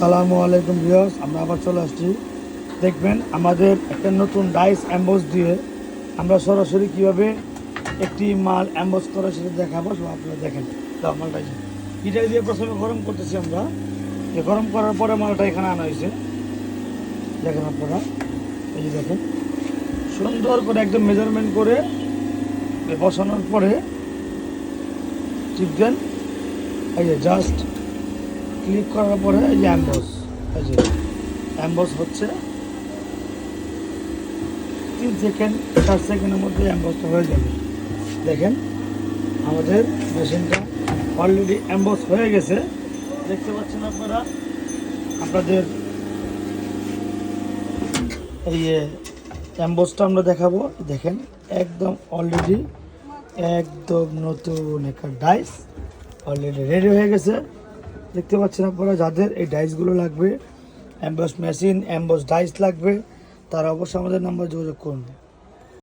আসসালামু আলাইকুম ভিউয়ার্স, আমরা আবার চলে আসছি। দেখবেন আমাদের একটা নতুন ডাইস অ্যাম্বস দিয়ে আমরা সরাসরি কীভাবে একটি মাল অ্যাম্বস করে সেটা দেখাবো, সব আপনারা দেখেন। মালটা এটা দিয়ে প্রথমে গরম করতেছি আমরা। যে গরম করার পরে মালটা এখানে আনা হয়েছে। দেখেন আপনারা, এই যে দেখেন। সুন্দর করে একদম মেজারমেন্ট করে বসানোর পরে চিপ দেন, এই যে জাস্ট ক্লিক করার পরে এই যে অ্যাম্বস এই যে অ্যাম্বস হচ্ছে। তিন সেকেন্ড চার সেকেন্ডের মধ্যে অ্যাম্বসটা হয়ে যাবে। দেখেন, আমাদের মেশিনটা অলরেডি অ্যাম্বস হয়ে গেছে। দেখতে পাচ্ছেন আপনারা? আপনাদের এই অ্যাম্বসটা আমরা দেখাবো। দেখেন, একদম অলরেডি একদম নতুন একটা ডাইস অলরেডি রেডি হয়ে গেছে। দেখতে পাচ্ছেন আপনারা যাদের এই ডাইসগুলো লাগবে অ্যাম্বস মেশিন অ্যাম্বস ডাইস লাগবে, তারা অবশ্যই আমাদের নাম্বার যোগাযোগ করুন।